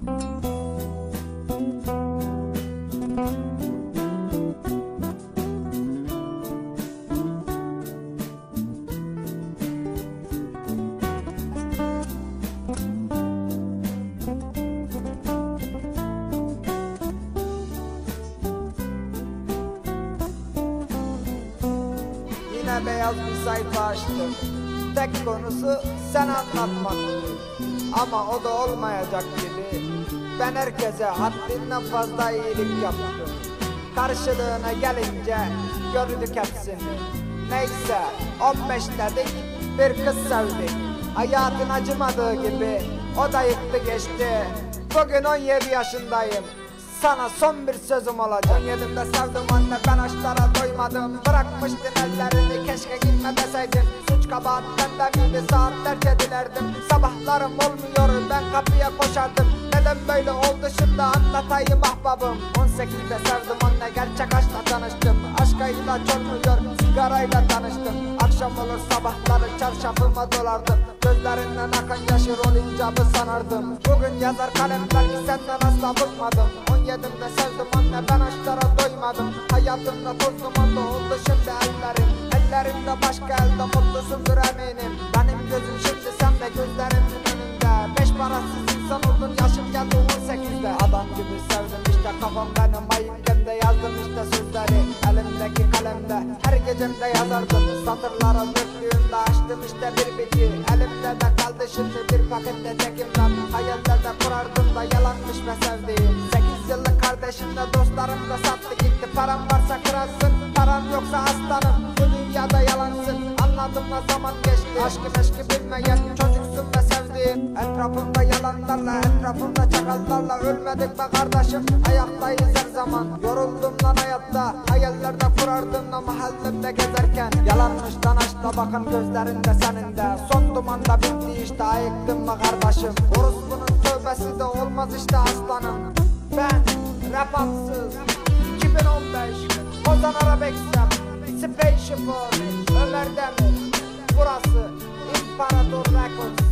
Yine beyaz bir sayfa açtım Tek konusu sen anlatmak. Ama o da olmayacak gibi Ben herkese haddinden fazla iyilik yaptım. Karşılığına gelince gördük hepsini. Neyse 15 dedik bir kız sevdik. Hayatın acımadığı gibi o da yıktı geçti. Bugün 17 yaşındayım. Sana son bir sözüm olacak. 17'imde sevdim anne ben aşklara doymadım. Bırakmıştın ellerini keşke gitme deseydin Suç kabahat bende miydi saatlerce dilerdim Sabahlarım olmuyor ben kapıya koşardım Neden böyle oldu şimdi anlatayım ahbabım. 18'de sevdim anne gerçek aşkla tanıştım. Aşkıyla çolmuyor sigarayla tanıştım. Akşam olur sabahları çarşafıma dolardım. Gözlerinden akan yaşı rol icabı sanardım. Bugün yazar kalemler ki senden asla bıkmadım. 17'imde sevdim anne ben aşklara doymadım. Hayatımda toz dumanlı oldu şimdi ellerim. Ellerimde başka elde mutlusundur eminim Kalemde her gecemde yazardım Satırlara döktüğümde açtım işte bir biti Elimde de kaldı şimdi bir pakette çekimden Hayallerde kurardım da yalanmış be sevdiğim. Sekiz yıllık kardeşimle dostlarım da sattı gitti. Param varsa kralsın param yoksa aslanım. Bu dünyada yalansın anladım ne zaman geçti. Aşkı meşkı bilmeyen çocuksun be sevdiğim Etrafımda yalanlarla etrafımda çakallarla Ölmedik be kardeşim. Ayaktayız her zaman. Yoruldum lan hayatta. Hayallerde kurardım da mahallemde gezerken. Yalanmış lan aşkla bakın gözlerinde senin de. Son dumanda bitti işte ayıktım mı kardeşim. Orospunun tövbesi de olmaz işte aslanım. Ben rap atsız 2015 Ozan Arabeksem Spaceship Ömer Demir. Burası İmparator Records